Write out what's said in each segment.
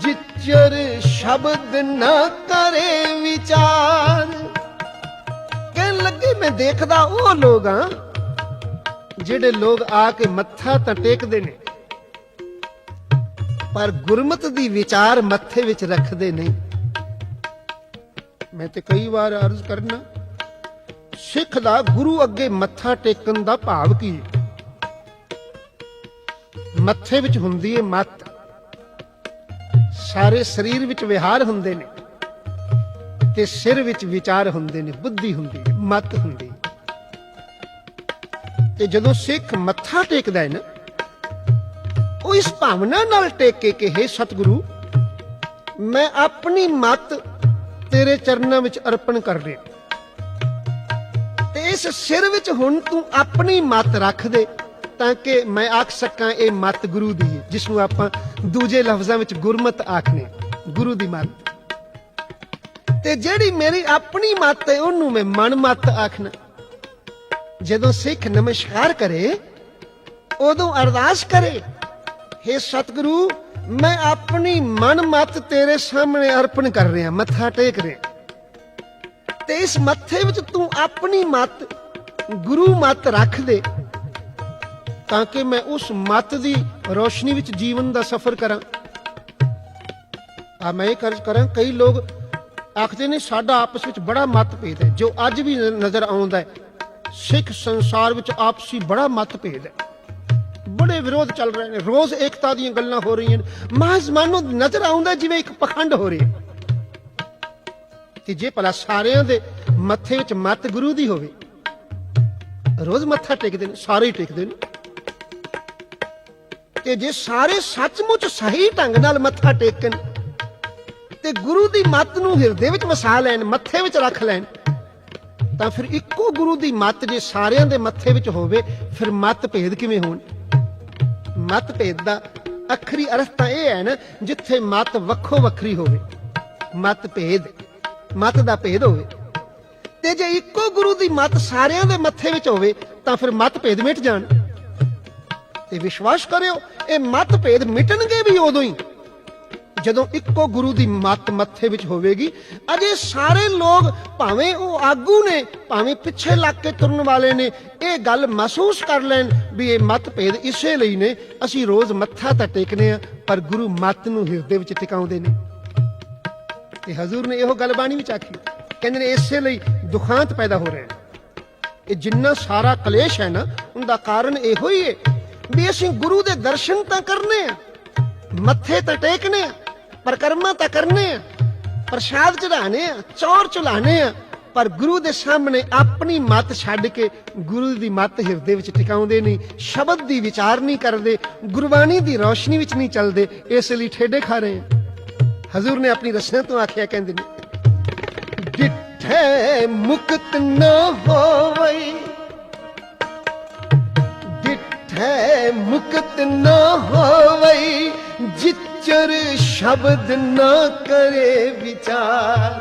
ਜਿਚਰ ਸ਼ਬਦ ਨਾ ਕਰੇ ਵਿਚਾਰ। ਕਹਿਣ ਲੱਗੇ, ਮੈਂ ਦੇਖਦਾ ਉਹ ਲੋਕ ਆ, ਜਿਹੜੇ ਲੋਕ ਆ ਕੇ ਮੱਥਾ ਤਾਂ ਟੇਕਦੇ ਨੇ, ਪਰ ਗੁਰਮਤ ਦੀ ਵਿਚਾਰ ਮੱਥੇ ਵਿੱਚ ਰੱਖਦੇ ਨਹੀਂ। ਮੈਂ ਤੇ ਕਈ ਵਾਰ ਅਰਜ਼ ਕਰਨਾ, ਸਿੱਖ ਦਾ ਗੁਰੂ ਅੱਗੇ ਮੱਥਾ ਟੇਕਣ ਦਾ ਭਾਵ ਕੀ ਹੈ? ਮੱਥੇ ਵਿੱਚ ਹੁੰਦੀ ਹੈ ਮੱਤ। ਸਾਰੇ ਸਰੀਰ ਵਿੱਚ ਵਿਹਾਰ ਹੁੰਦੇ ਨੇ ਤੇ ਸਿਰ ਵਿੱਚ ਵਿਚਾਰ ਹੁੰਦੇ ਨੇ, ਬੁੱਧੀ ਹੁੰਦੀ ਹੈ, ਮਤ ਹੁੰਦੀ ਤੇ ਜਦੋਂ ਸਿੱਖ ਮੱਥਾ ਟੇਕਦਾ ਹੈ ਨਾ, ਉਹ ਇਸ ਭਾਵਨਾ ਨਾਲ ਟੇਕੇ ਕਿ ਹੈ ਸਤਿਗੁਰੂ, ਮੈਂ ਆਪਣੀ ਮਤ ਤੇਰੇ ਚਰਨਾਂ ਵਿੱਚ ਅਰਪਣ ਕਰ ਰਿਹਾ ਤੇ ਇਸ ਸਿਰ ਵਿੱਚ ਹੁਣ ਤੂੰ ਆਪਣੀ ਮਤ ਰੱਖ ਦੇ ਤਾਂ ਕਿ ਮੈਂ ਆਖ ਸਕਾਂ, ਇਹ ਮਤ ਗੁਰੂ ਦੀ ਹੈ, ਜਿਸ ਨੂੰ ਆਪਾਂ ਦੂਜੇ ਲਫ਼ਜ਼ਾਂ ਵਿੱਚ ਗੁਰਮਤ ਆਖਨੇ, ਗੁਰੂ ਦੀ ਮਤ। ਤੇ ਜਿਹੜੀ ਮੇਰੀ ਆਪਣੀ ਮਤ ਹੈ, ਉਹਨੂੰ ਮੈਂ ਮਨ ਮਤ ਆਖਣਾ ਜਦੋਂ ਸਿੱਖ ਨਮਸਕਾਰ ਕਰੇ, ਉਦੋਂ ਅਰਦਾਸ ਕਰੇ हे ਸਤਿਗੁਰੂ, ਮੈਂ ਆਪਣੀ ਮਨ ਮਤ ਤੇਰੇ ਸਾਹਮਣੇ ਅਰਪਣ ਕਰ ਰਿਹਾ, ਮੱਥਾ ਟੇਕ ਰਿਹਾ। ਤੇ ਇਸ ਮੱਥੇ ਵਿੱਚ ਤੂੰ ਆਪਣੀ ਮਤ, ਗੁਰੂ ਮਤ ਰੱਖ ਦੇ। ਤਾਂ ਕਿ ਮੈਂ ਉਸ ਮਤ ਦੀ ਰੋਸ਼ਨੀ ਵਿੱਚ ਜੀਵਨ ਦਾ ਸਫ਼ਰ ਕਰਾਂ। ਆ ਮੈਂ ਇਹ ਕਰਜ ਕਰਾਂ, ਕਈ ਲੋਕ ਆਖਦੇ ਨੇ ਸਾਡਾ ਆਪਸ ਵਿੱਚ ਬੜਾ ਮਤਭੇਦ ਹੈ, ਜੋ ਅੱਜ ਵੀ ਨਜ਼ਰ ਆਉਂਦਾ ਹੈ। ਸਿੱਖ ਸੰਸਾਰ ਵਿੱਚ ਆਪਸੀ ਬੜਾ ਮਤਭੇਦ ਹੈ। ਬੜੇ ਵਿਰੋਧ ਚੱਲ ਰਹੇ ਨੇ, ਰੋਜ਼ ਏਕਤਾ ਦੀਆਂ ਗੱਲਾਂ ਹੋ ਰਹੀਆਂ ਨੇ। ਮਹਾਜ਼ ਮਾਨੋ ਨਜ਼ਰ ਆਉਂਦਾ ਜਿਵੇਂ ਇੱਕ ਪਖੰਡ ਹੋ ਰਿਹਾ ਤੇ ਜੇ ਭਲਾ ਸਾਰਿਆਂ ਦੇ ਮੱਥੇ ਵਿੱਚ ਮਤ ਗੁਰੂ ਦੀ ਹੋਵੇ, ਰੋਜ਼ ਮੱਥਾ ਟੇਕਦੇ ਨੇ, ਸਾਰੇ ਹੀ ਟੇਕਦੇ ਨੇ। ਤੇ ਜੇ ਸਾਰੇ ਸੱਚਮੁੱਚ ਸਹੀ ਢੰਗ ਨਾਲ ਮੱਥਾ ਟੇਕਣ ਤੇ ਗੁਰੂ ਦੀ ਮੱਤ ਨੂੰ ਹਿਰਦੇ ਵਿੱਚ ਵਸਾ ਲੈਣ, ਮੱਥੇ ਵਿੱਚ ਰੱਖ ਲੈਣ, ਤਾਂ ਫਿਰ ਇੱਕੋ ਗੁਰੂ ਦੀ ਮੱਤ ਜੇ ਸਾਰਿਆਂ ਦੇ ਮੱਥੇ ਵਿੱਚ ਹੋਵੇ, ਫਿਰ ਮਤ ਭੇਦ ਕਿਵੇਂ ਹੋਣ? ਮਤ ਭੇਦ ਦਾ ਅਖਰੀ ਅਰਥ ਤਾਂ ਇਹ ਹੈ ਨਾ, ਜਿੱਥੇ ਮਤ ਵੱਖੋ ਵੱਖਰੀ ਹੋਵੇ, ਮਤ ਭੇਦ, ਮਤ ਦਾ ਭੇਦ ਹੋਵੇ। ਤੇ ਜੇ ਇੱਕੋ ਗੁਰੂ ਦੀ ਮਤ ਸਾਰਿਆਂ ਦੇ ਮੱਥੇ ਵਿੱਚ ਹੋਵੇ, ਤਾਂ ਫਿਰ ਮਤ ਭੇਦ ਮਿਟ ਜਾਣ। ਤੇ ਵਿਸ਼ਵਾਸ ਕਰਿਓ ਇਹ ਮਤਭੇਦ ਮਿਟਣਗੇ ਵੀ ਉਦੋਂ ਹੀ। ਜਦੋਂ ਇੱਕੋ ਗੁਰੂ ਦੀ ਮੱਤ ਮੱਥੇ ਵਿੱਚ ਹੋਵੇਗੀ, ਅਜੇ ਸਾਰੇ ਲੋਕ ਭਾਵੇਂ ਉਹ ਆਗੂ ਨੇ, ਭਾਵੇਂ ਪਿੱਛੇ ਲੱਗ ਕੇ ਤੁਰਨ ਵਾਲੇ ਨੇ, ਇਹ ਗੱਲ ਮਹਿਸੂਸ ਕਰ ਲੈਣ ਵੀ ਇਹ ਮਤ ਇਸੇ ਲਈ ਨੇ, ਅਸੀਂ ਰੋਜ਼ ਮੱਥਾ ਤਾਂ ਟੇਕਨੇ ਆ ਪਰ ਗੁਰੂ ਮੱਤ ਨੂੰ ਹਿਰਦੇ ਵਿੱਚ ਟਿਕਾਉਂਦੇ ਨੇ। ਤੇ ਹਜ਼ੂਰ ਨੇ ਇਹੋ ਗੱਲ ਬਾਣੀ ਵਿੱਚ ਆਖੀ, ਕਹਿੰਦੇ ਨੇ ਇਸੇ ਲਈ ਦੁਖਾਂਤ ਪੈਦਾ ਹੋ ਰਹੇ ਨੇ। ਇਹ ਜਿੰਨਾ ਸਾਰਾ ਕਲੇਸ਼ ਹੈ ਨਾ, ਉਹਦਾ ਕਾਰਨ ਇਹੋ ਹੀ ਹੈ ਵੀ ਅਸੀਂ ਗੁਰੂ ਦੇ ਦਰਸ਼ਨ ਤਾਂ ਕਰਨੇ ਆ, ਮੱਥੇ ਤਾਂ ਟੇਕਨੇ ਆ, ਪਰਕਰਮਾ ਤਾਂ ਕਰਨੇ ਆ, ਪ੍ਰਸ਼ਾਦ ਚੜਾਣੇ ਆ, ਚੌਰ ਚੁਲਾਣੇ ਆ, ਪਰ ਗੁਰੂ ਦੇ ਸਾਹਮਣੇ ਆਪਣੀ ਮਤ ਛੱਡ ਕੇ ਗੁਰੂ ਦੀ ਮਤ ਹਿਰਦੇ ਵਿੱਚ ਟਿਕਾਉਂਦੇ ਨਹੀਂ, ਸ਼ਬਦ ਦੀ ਵਿਚਾਰ ਨਹੀਂ ਕਰਦੇ, ਗੁਰਬਾਣੀ ਦੀ ਰੋਸ਼ਨੀ ਵਿੱਚ ਨਹੀਂ ਚੱਲਦੇ, ਇਸ ਲਈ ਠੇਡੇ ਖਾ ਰਹੇ ਹਜ਼ੂਰ ਨੇ ਆਪਣੀ ਰਸਨਾ ਤੋਂ ਆਖਿਆ, ਕਹਿੰਦੇ ਨੇ, ਡਿੱਠੇ ਮੁਕਤ ਨ ਹੋਵਈ। ਡਿੱਠੇ ਮੁਕਤ ਨਾ ਹੋਵਈ, ਜਿਚਰ ਸ਼ਬਦ ਨਾ ਕਰੇ ਵਿਚਾਰ।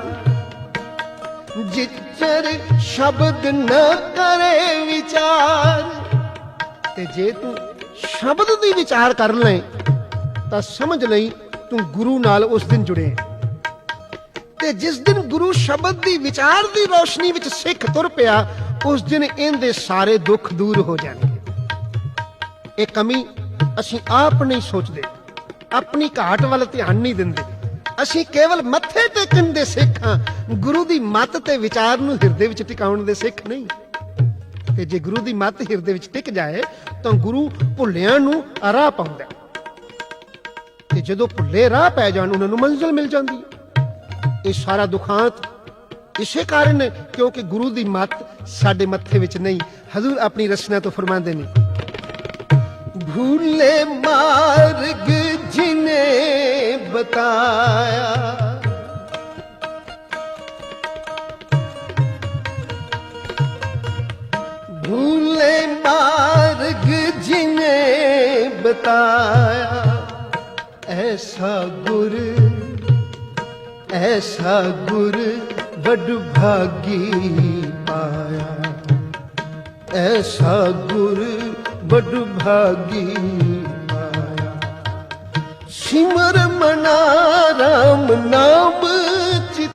ਜਿਚਰ ਸ਼ਬਦ ਨਾ ਕਰੇ ਵਿਚਾਰ। ਤੇ ਜੇ ਤੂੰ ਸ਼ਬਦ ਦੀ ਵਿਚਾਰ ਕਰ ਲੈ ਤਾਂ ਸਮਝ ਲਈ ਤੂੰ ਗੁਰੂ ਨਾਲ ਉਸ ਦਿਨ ਜੁੜੇ। ਤੇ ਜਿਸ ਦਿਨ ਗੁਰੂ ਸ਼ਬਦ ਦੀ ਵਿਚਾਰ ਦੀ ਰੋਸ਼ਨੀ ਵਿੱਚ ਸਿੱਖ ਤੁਰ ਪਿਆ, ਉਸ ਦਿਨ ਇਹਦੇ ਸਾਰੇ ਦੁੱਖ ਦੂਰ ਹੋ ਜਾਣਗੇ। ਇਹ ਕਮੀ ਅਸੀਂ ਆਪ ਨਹੀਂ ਸੋਚਦੇ, ਆਪਣੀ ਘਾਟ ਵੱਲ ਧਿਆਨ ਨਹੀਂ ਦਿੰਦੇ। ਅਸੀਂ ਕੇਵਲ ਮੱਥੇ ਟੇਕਣ ਦੇ ਸਿੱਖ ਹਾਂ ਗੁਰੂ ਦੀ ਮੱਤ ਤੇ ਵਿਚਾਰ ਨੂੰ ਹਿਰਦੇ ਵਿੱਚ ਟਿਕਾਉਣ ਦੇ ਸਿੱਖ ਨਹੀਂ। ਤੇ ਜੇ ਗੁਰੂ ਦੀ ਮੱਤ ਹਿਰਦੇ ਵਿੱਚ ਟਿਕ ਜਾਏ, ਤਾਂ ਗੁਰੂ ਭੁੱਲਿਆਂ ਨੂੰ ਰਾਹ ਪਾਉਂਦਾ। ਹੈ। ਤੇ ਜਦੋਂ ਭੁੱਲੇ ਰਾਹ ਪੈ ਜਾਣ, ਉਹਨਾਂ ਨੂੰ ਮੰਜ਼ਿਲ ਮਿਲ ਜਾਂਦੀ ਹੈ। ਇਹ ਸਾਰਾ ਦੁਖਾਂਤ ਇਸੇ ਕਾਰਨ ਕਿਉਂਕਿ ਗੁਰੂ ਦੀ ਮੱਤ ਸਾਡੇ ਮੱਥੇ ਵਿੱਚ ਨਹੀਂ, ਹਜ਼ੂਰ ਆਪਣੀ ਰਸਨਾ ਤੋਂ ਫਰਮਾਉਂਦੇ ਨੇ। भूले मार्ग जिने बताया भूले मार्ग जिने बताया ऐसा गुर ऐसा गुर बड़ भागी पाया ਐਸਾ ਗੁਰ ਬੜ ਭਾਗੀ ਮਾਇਆ ਸਿਮਰ ਮਨਾ ਰਾਮ ਨਾਮ